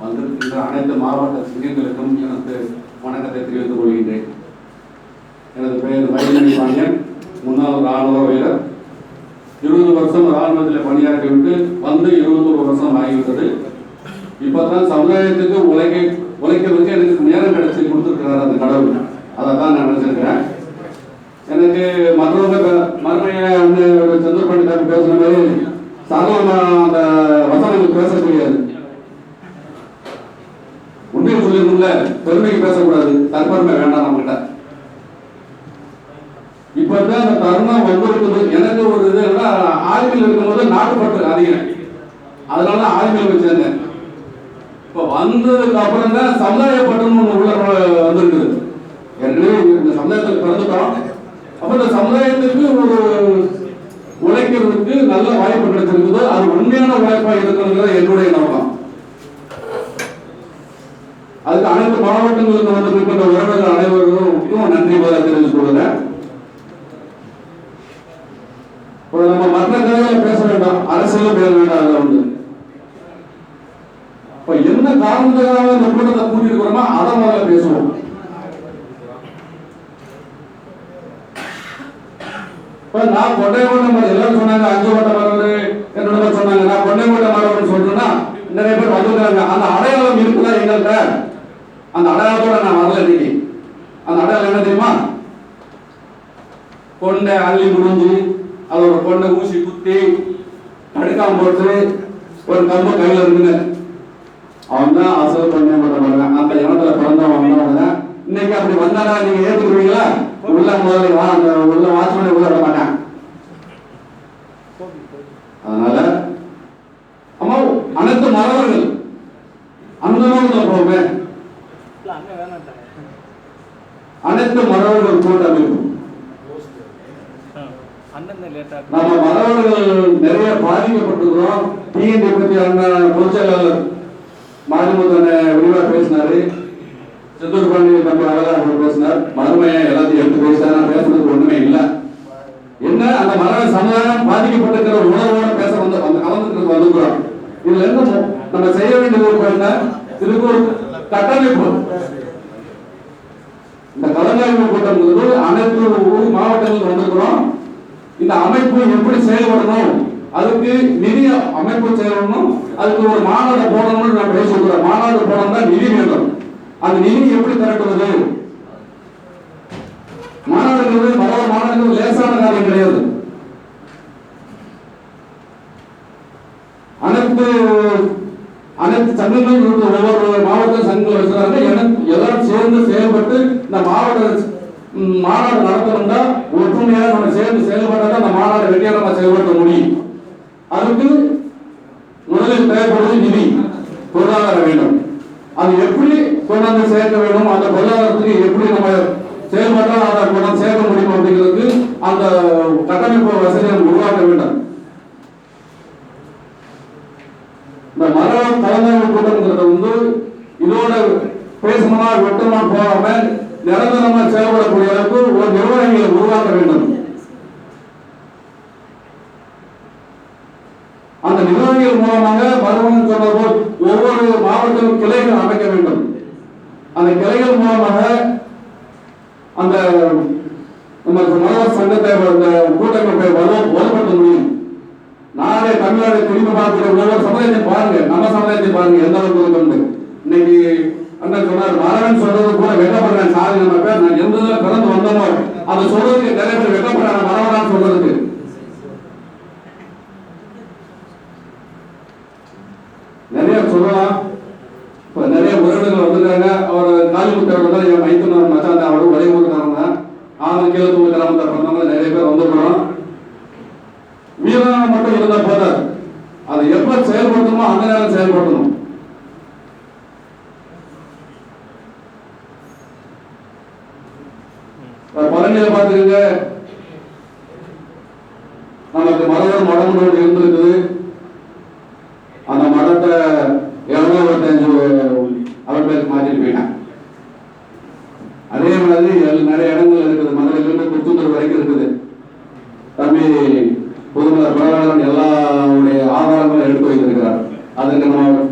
வந்திருக்கின்ற அனைத்து மாவட்ட சிங்கங்களுக்கும் எனக்கு வணக்கத்தை தெரிவித்துக் கொள்கின்றேன். எனது பெயர் மயிலி பாண்டியன் முன்னாள் ராணுவ வீரர். இருபது வருஷம் ராணுவத்தில் பணியாற்றிவிட்டு வந்து இருபத்தொரு வருஷம் ஆகிவிட்டது. இப்பதான் சமுதாயத்துக்கு உழைக்க உழைக்கிறதுக்கு எனக்கு நேரம் கிடைச்சி கொடுத்துருக்கிறார் அந்த கடவுள். அதை தான் நான் நினைச்சிருக்கிறேன். எனக்கு மற்றவங்க மறுமையை வந்து சந்திரபாண்டி பண்டிதார் பேசுன மாதிரி சாதாரண அந்த வசனங்கள் பேச முடியாது உண்மையை பெருமைக்கு பேசக்கூடாது. தற்பெருமை வேண்டாம் நம்மகிட்ட. இப்பதான் அந்த தருணம் வந்திருக்குது எனக்கு ஒரு இது ஆய்வில் இருக்கும்போது நாட்டுப்பற்று அதிகம். அதனால ஆய்வில் வச்சிருந்தேன் இப்ப வந்ததுக்கு அப்புறம் தான் சமுதாய பற்றுன்னு ஒண்ணு உள்ள வந்திருக்குது. ஏற்கனவே இந்த சமுதாயத்தில் பிறந்துட்டோம். அப்ப இந்த சமுதாயத்துக்கு ஒரு உழைக்கிறதுக்கு நல்ல வாய்ப்பு கிடைச்சிருக்குது. அது உண்மையான உழைப்பா இருக்கணுங்கிறது என்னுடைய நோக்கம். அதுக்கு அனைத்து மாவட்டங்களுக்கு வந்திருக்கின்ற உறவுகள் அனைவருக்கும் நன்றி பதில தெரிவித்துக் கொள்கிறேன் இப்போ நம்ம மற்ற கதைகளை பேச வேண்டாம். அரசியலும் பேச வேண்டாம் அதுல வந்து. இப்ப என்ன காரணத்துக்காக இந்த கூட்டத்தை கூட்டிட்டு அதை முதல்ல பேசுவோம். இப்ப நான் கொண்டைக்கோட்டை மரம் எல்லாரும் சொன்னாங்க அஞ்சு கோட்டை மரம் என்னோட சொன்னாங்க. நான் கொண்டைக்கோட்டை மரம்னு சொல்றேன்னா நிறைய பேர் வந்துருக்காங்க. அந்த அடையாளம் இருக்குதா எங்கள்கிட்ட? அந்த அடையாளத்தோட நான் வரல இன்னைக்கு. அந்த அடையாளம் என்ன தெரியுமா? பொண்ணை அள்ளி முடிஞ்சு அதோட பொண்ணை ஊசி குத்தி தடுக்காம போட்டு ஒரு கம்பு கையில இருக்குன்னு அவன் தான் அசல் பண்ண மாட்டாங்க அந்த இனத்துல பிறந்தவன் வந்தவங்க இன்னைக்கு அப்படி வந்தானா நீங்க ஏத்துக்குவீங்களா உள்ள முதல்ல வா அந்த உள்ள வாட்ச்மேன் உள்ள விட மாட்டான் அதனால அம்மா அனைத்து மறவர்கள் அந்த நோக்கத்தில் போமே அனைத்து மறவர்கள் கூட்டமைப்பு. அண்ணன் நம்ம மறவர்கள் நிறைய பாதிக்கப்பட்டிருக்கிறோம். டிஎன்டி பத்தி அண்ணன் பொதுச் செயலாளர் மாரிமுத்தனை விரிவா பேசினாரு. செந்தூர் பாண்டிய தம்பி அழகா அவர் பேசினார். மறுமையை எல்லாத்தையும் எடுத்து பேசினார் நான் பேசுறதுக்கு ஒண்ணுமே இல்லை. என்ன? அந்த மரண சமுதாயம் பாதிக்கப்பட்டிருக்கிற உணர்வோட பேச வந்து வந்து கலந்துக்கிறது வந்துக்கிறோம் இதுல இருந்து நம்ம செய்ய வேண்டியது இப்ப என்ன? இதுக்கு கட்டமைப்பு. இந்த கலந்தாய்வு கூட்டம் அனைத்து மாவட்டங்கள் வந்திருக்கிறோம் இந்த அமைப்பு எப்படி செயல்படணும்? அதுக்கு நிதி அமைப்பு செயல்படணும். அதுக்கு ஒரு மாநாடு போடணும்னு நான் பேசிக்கிறேன் மாநாடு போடணும்னா நிதி வேண்டும். அந்த நிதி எப்படி திரட்டுவது? மாநாடுங்கிறது மரப மாநாடுங்கிறது லேசான காரியம் கிடையாது அனைத்து அனைத்து சங்கங்கள் ஒவ்வொரு மாவட்ட சங்கங்கள் வச்சுறாங்க எனக்கு எல்லாரும் சேர்ந்து செயல்பட்டு இந்த மாவட்ட மாநாடு நடத்தணும்னா ஒற்றுமையாக நம்ம சேர்ந்து செயல்பட்டா தான் அந்த மாநாடு வெற்றிகரமாக செயல்படுத்த முடியும். அதுக்கு முதலில் தேவைப்படுவது நிதி பொருளாதாரம் வேண்டும். அது எப்படி கொண்டாந்து சேர்க்க வேண்டும் அந்த பொருளாதாரத்துக்கு எப்படி நம்ம செயல்பட்டால் அதை கொண்டாந்து சேர்க்க முடியும் அப்படிங்கிறதுக்கு அந்த கட்டமைப்பு வசதியை நம்ம உருவாக்க வேண்டும் இந்த மரம் கலந்தாய்வு கூட்டம்ங்கிறது வந்து இதோட பேசணுமா வெட்டமா போகாம நிரந்தரமா செயல்படக்கூடிய அளவுக்கு ஒரு நிர்வாகிகளை உருவாக்க வேண்டும். அந்த நிர்வாகிகள் மூலமாக மருமகன் சொன்னது போல் ஒவ்வொரு மாவட்டத்திலும் கிளைகள் அமைக்க வேண்டும். அந்த கிளைகள் மூலமாக அந்த நம்ம மரவர் சங்கத்தை அந்த கூட்டமைப்பை வலுப்படுத்த முடியும். நாளை தமிழ்நாடு திரும்பி பார்க்கிற ஒவ்வொரு சமுதாயத்தையும் பாருங்க. நம்ம சமுதாயத்தை பாருங்க. எந்த அளவுக்கு இருக்கு இன்னைக்கு அண்ணன் சொன்னார் மரவன் சொல்றது கூட வெட்டப்படுறேன் சாதி நம்ம பேர். நான் எந்த இதுல பிறந்து வந்தோமோ அதை சொல்றதுக்கு நிறைய பேர் வெட்டப்படுறாங்க மரவனான்னு சொல்றதுக்கு. நிறைய சொல்லலாம். இப்ப நிறைய உறவினர்கள் வந்திருக்காங்க. அவர் காலிமுத்தவர் தான் என் மைத்துனர் மச்சான் அவர் ஒரே ஊருக்காரங்க தான். ஆறு கிலோ கிராமத்தில் பிறந்தவங்க நிறைய பேர் வந்துருக்கிறோம் வீரம் மட்டும் இருந்தா போதாது. அது எப்ப செயல்படுத்தணுமோ அந்த நேரம் செயல்படுத்தணும் இப்ப பழனியில பாத்துக்கங்க நமக்கு மரவர் மடம் ஒன்று இருந்திருக்குது அந்த மடத்தை இருநூத்தஞ்சு அவர் பேருக்கு மாற்றிட்டு போயிட்டான் அதே மாதிரி எல்~ நிறைய இடங்கள் இருக்குது மதுரையில இருந்து திருச்செந்தூர் வரைக்கும் இருக்குது தம்பி புதுமலர் பிரகலாதன் எல்லாருடைய ஆதாரங்களும் எடுத்து வைத்திருக்கிறார் அதுக்கு நம்ம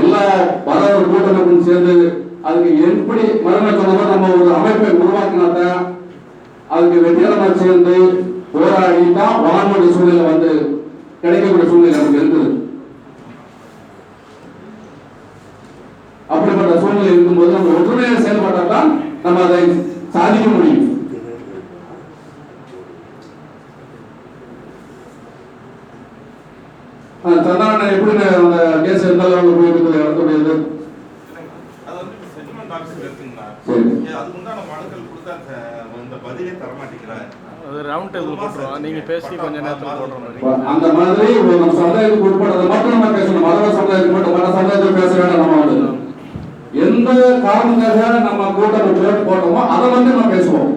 எல்லா வரவர் கூட்டமைப்பும் சேர்ந்து அதுக்கு எப்படி மறுமை சொன்னதோ நம்ம ஒரு அமைப்பை உருவாக்கினாதான் அதுக்கு வெற்றிகரமா சேர்ந்து போராடி தான் வான்வழி சூழ்நிலை வந்து கிடைக்கக்கூடிய சூழ்நிலை நமக்கு இருக்குது அப்படிப்பட்ட சூழ்நிலை இருக்கும்போது நம்ம ஒற்றுமையாக செயல்பட்டால் தான் நம்ம அதை சாதிக்க முடியும். சந்தான எப்படி அந்த கேஸ் எந்த அளவுக்கு போயிருக்குது இடத்துடையது அது வந்து இப்ப settlement officer இருக்குங்களா? சரி. ஏ, அதுக்கு உண்டான மனுக்கள் கொடுத்தா த- இந்த பதிலே தர மாட்டேங்கிறாரு. அது ரவுண்ட் டேபிள் போட்டுருவோம் நீங்க பேசி கொஞ்ச நேரத்தில் போடுற மாதிரி. இப்ப அந்த மாதிரி ஒரு நம்ம சமுதாயத்துக்கு உட்பட்டதை மட்டும் நம்ம பேசணும். மதவ சமுதாயத்துக்கு மட்டும் மற்ற சமுதாயத்துக்கு பேச வேண்டாம் நம்ம வந்து. எந்த காரணத்துக்காக நம்ம கூட்டம் பேர் போட்டோமோ அதை வந்து நம்ம பேசுவோம்.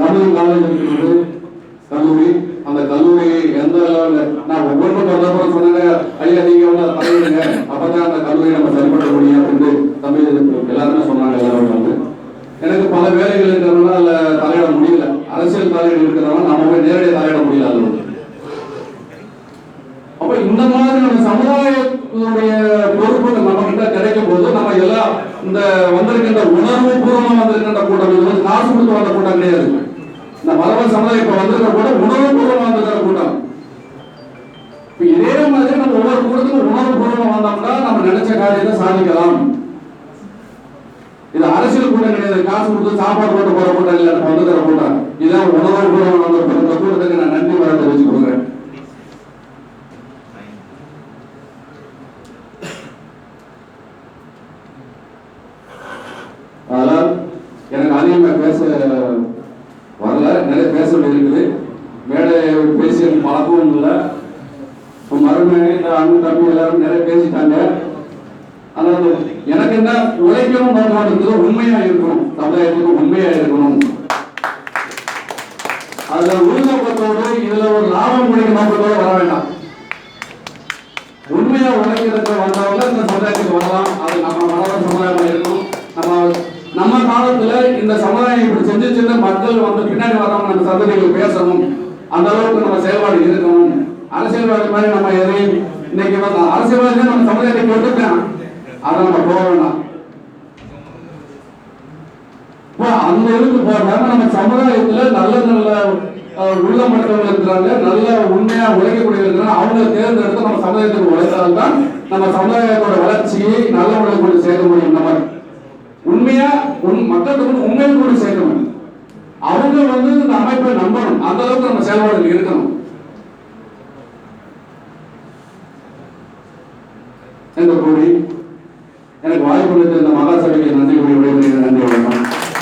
கல்லூரி காலேஜ் கல்லூரி அந்த கல்லூரி எந்த நான் ஒவ்வொன்றும் சொன்னாங்க ஐயா நீங்க வந்து அதை தலையிடுங்க அப்பதான் அந்த கல்லூரியை நம்ம சரிப்படுத்த முடியும் அப்படின்னு தம்பி எல்லாருமே சொன்னாங்க எல்லாரும் வந்து. எனக்கு பல வேலைகள் இருக்கிறதுனால அதுல தலையிட முடியல. அரசியல் தலையீடு இருக்கிறவங்க நம்ம போய் நேரடியாக தலையிட முடியல அது வந்து. அப்ப இந்த மாதிரி நம்ம சமுதாயத்துடைய பொறுப்பு நம்ம கிட்ட கிடைக்கும் போது நம்ம எல்லாம் இந்த வந்திருக்கின்ற உணர்வு பூர்வமா வந்திருக்கின்ற கூட்டம் இது வந்து காசு கொடுத்து வந்த கூட்டம் கிடையாது. இந்த மரப சமுதாயம் இப்ப வந்திருக்கிற கூட்டம் உணர்வு பூர்வமா வந்திருக்கிற கூட்டம். இதே மாதிரி நம்ம ஒவ்வொரு கூடத்துக்கும் உணர்வு பூர்வமா வந்தோம்னா நம்ம நினைச்ச காரியத்தை சாதிக்கலாம். இது அரசியல் கூட்டம் கிடையாது. காசு கொடுத்து சாப்பாடு போட்டு போற கூட்டம் இல்லை நம்ம வந்துக்கிற கூட்டம். இதான் உணர்வு பூர்வமா வந்த இந்த கூட்டத்துக்கு நான் நன்றி வர தெரிவிச்சு கொடுக்குறேன் எனக்கு அதிகமாக பேச வரல. நிறைய பேச வேண்டியிருக்குது. மேடை பேசிய பழக்கமும் இல்லை. இப்போ இந்த அண்ணன் தம்பி எல்லாரும் நிறைய பேசிட்டாங்க. அதாவது எனக்கு என்ன உழைக்கவும் நோக்கம் உண்மையா இருக்கணும். சமுதாயத்துக்கு உண்மையா இருக்கணும். அதுல உருவப்பத்தோடு இதுல ஒரு லாபம் கிடைக்க நோக்கத்தோடு வர வேண்டாம். உண்மையா உழைக்கிறதுக்கு வந்தவங்க இந்த சமுதாயத்துக்கு வரலாம். அது நம்ம மனவர் சமுதாயமா இருக்கணும். நம்ம நம்ம காலத்துல இந்த சமுதாயம் இப்படி செஞ்சு சின்ன மக்கள் வந்து பின்னாடி வரவங்க நம்ம சந்ததிகள் பேசணும். அந்த அளவுக்கு நம்ம செயல்பாடு இருக்கணும். அரசியல்வாதி மாதிரி நம்ம எதையும் இன்னைக்கு வந்து அரசியல்வாதி நம்ம சமுதாயத்தை கொடுத்துட்டேன் அதை நம்ம போக வேண்டாம். அந்த இருந்து போறாங்க நம்ம சமுதாயத்துல நல்ல நல்ல உள்ள உள்ளமற்றவங்க இருக்கிறாங்க. நல்ல உண்மையா உழைக்கக்கூடிய இருக்கிறாங்க. அவங்களை தேர்ந்தெடுத்து நம்ம சமுதாயத்துக்கு உழைத்தால்தான் நம்ம சமுதாயத்தோட வளர்ச்சியை நல்ல முறையில் கொண்டு சேர்க்க முடியும். நம்ம உண்மையா உண் மக்களுக்கு வந்து உண்மையை கொண்டு முடியும். அவங்க வந்து இந்த அமைப்பை நம்பணும். அந்த அளவுக்கு நம்ம செயல்பாடுகள் இருக்கணும் என்று கூறி எனக்கு வாய்ப்பு அளித்த இந்த மகாசபைக்கு நன்றி கூறி விடைபெறுகிறேன். நன்றி வணக்கம்.